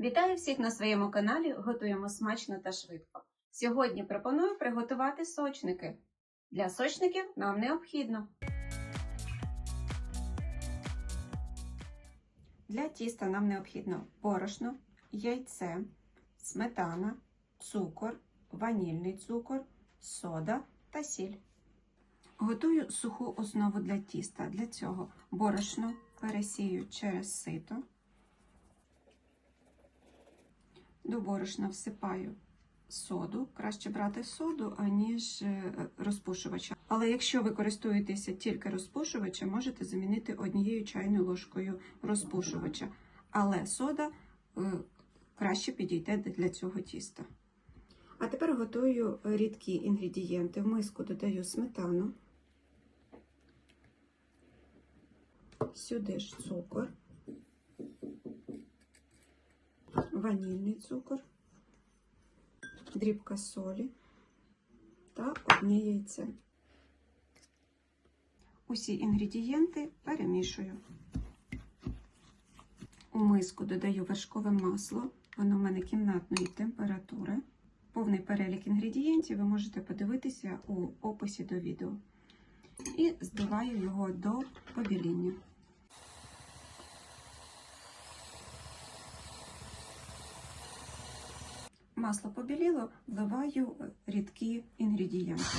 Вітаю всіх на своєму каналі. Готуємо смачно та швидко. Сьогодні пропоную приготувати сочники. Для сочників нам необхідно. Для тіста нам необхідно борошно, яйце, сметана, цукор, ванільний цукор, сода та сіль. Готую суху основу для тіста. Для цього борошно пересію через сито. До борошна всипаю соду. Краще брати соду, аніж е, розпушувача. Але якщо ви користуєтеся тільки розпушувачем, можете замінити однією чайною ложкою розпушувача. Але сода е, краще підійде для цього тіста. А тепер готую рідкі інгредієнти. В миску додаю сметану. Сюди ж цукор, ванільний цукор, дрібка солі та одне яйце. Усі інгредієнти перемішую. У миску додаю вершкове масло, воно в мене кімнатної температури. Повний перелік інгредієнтів ви можете подивитися у описі до відео. І збиваю його до побіління. Масло побіліло, вливаю рідкі інгредієнти.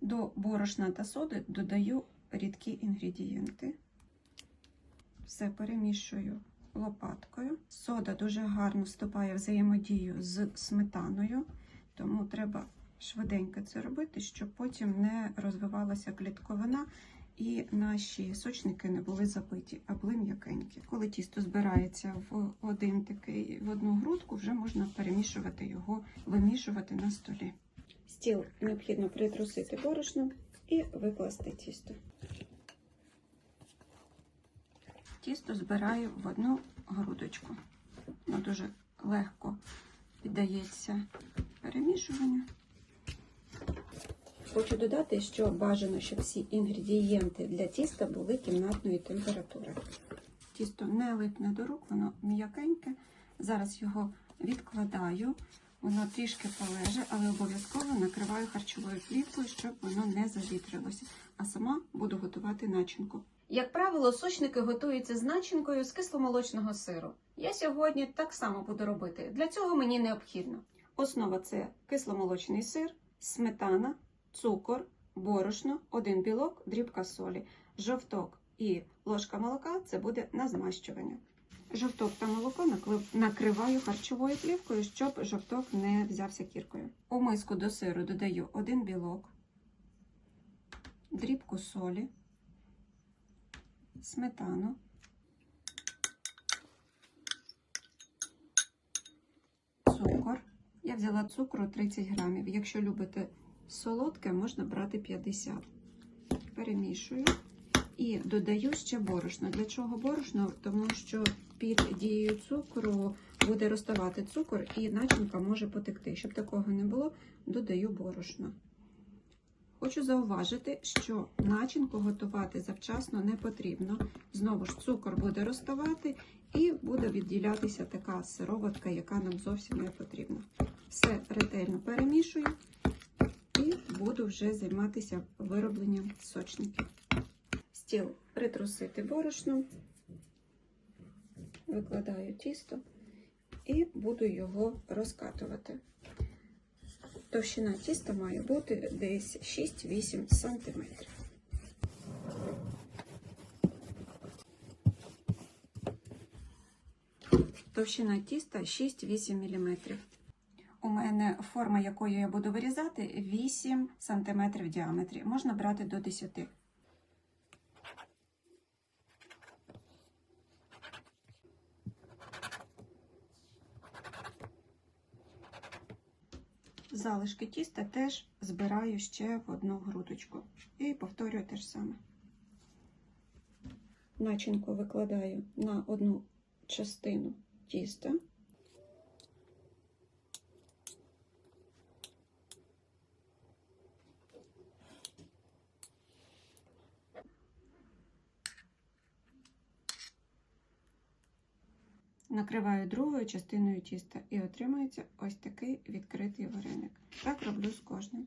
До борошна та соди додаю рідкі інгредієнти. Все перемішую лопаткою. Сода дуже гарно вступає в взаємодію з сметаною, тому треба швиденько це робити, щоб потім не розвивалася клітковина і наші сочники не були забиті, а були м'якенькі. Коли тісто збирається в один такий в одну грудку, вже можна перемішувати його, вимішувати на столі. Стіл необхідно притрусити борошном і викласти тісто. Тісто збираю в одну грудочку. Воно дуже легко піддається перемішуванню. Хочу додати, що бажано, щоб всі інгредієнти для тіста були кімнатної температури. Тісто не липне до рук, воно м'якеньке. Зараз його відкладаю, воно трішки полеже, але обов'язково накриваю харчовою плівкою, щоб воно не завітрилося. А сама буду готувати начинку. Як правило, сочники готуються з начинкою з кисломолочного сиру. Я сьогодні так само буду робити. Для цього мені необхідно. Основа це кисломолочний сир, сметана, цукор, борошно, один білок, дрібка солі, жовток і ложка молока це буде на змащування. Жовток та молоко накриваю харчовою плівкою, щоб жовток не взявся кіркою. У миску до сиру додаю один білок, дрібку солі, сметану, цукор. Я взяла цукру 30 грамів. Якщо любите солодке, можна брати 50. Перемішую і додаю ще борошно. Для чого борошно? Тому що під дією цукру буде розставати цукор і начинка може потекти. Щоб такого не було, додаю борошно. Хочу зауважити, що начинку готувати завчасно не потрібно. Знову ж цукор буде розставати і буде відділятися така сироватка, яка нам зовсім не потрібна. Все ретельно перемішую буду вже займатися виробленням сочників. Стіл притрусити борошном, викладаю тісто і буду його розкатувати. Товщина тіста має бути десь 6-8 см. Товщина тіста 6-8 мм. Мене форма, якою я буду вирізати, 8 см в діаметрі. Можна брати до 10 Залишки тіста теж збираю ще в одну грудочку. І повторюю те ж саме. Начинку викладаю на одну частину тіста. Накриваю другою частиною тіста і отримується ось такий відкритий вареник. Так роблю з кожним.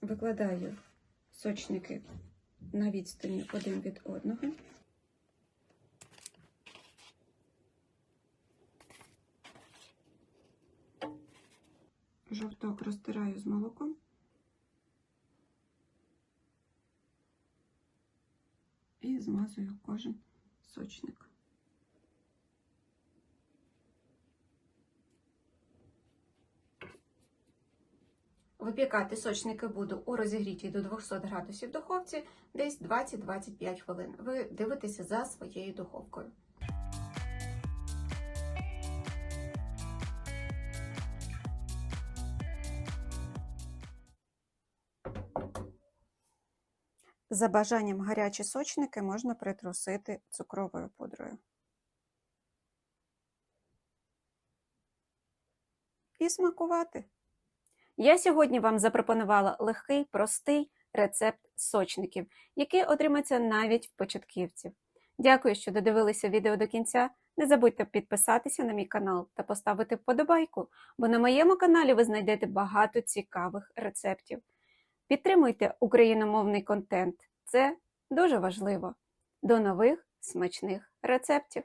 Викладаю сочники на відстані один від одного. Жовток розтираю з молоком. І змазую кожен сочник. Випікати сочники буду у розігрітій до 200 градусів духовці десь 20-25 хвилин. Ви дивитеся за своєю духовкою. За бажанням гарячі сочники можна притрусити цукровою пудрою. І смакувати. Я сьогодні вам запропонувала легкий, простий рецепт сочників, який отримається навіть в початківців. Дякую, що додивилися відео до кінця. Не забудьте підписатися на мій канал та поставити вподобайку, бо на моєму каналі ви знайдете багато цікавих рецептів. Підтримуйте україномовний контент, це дуже важливо. До нових смачних рецептів!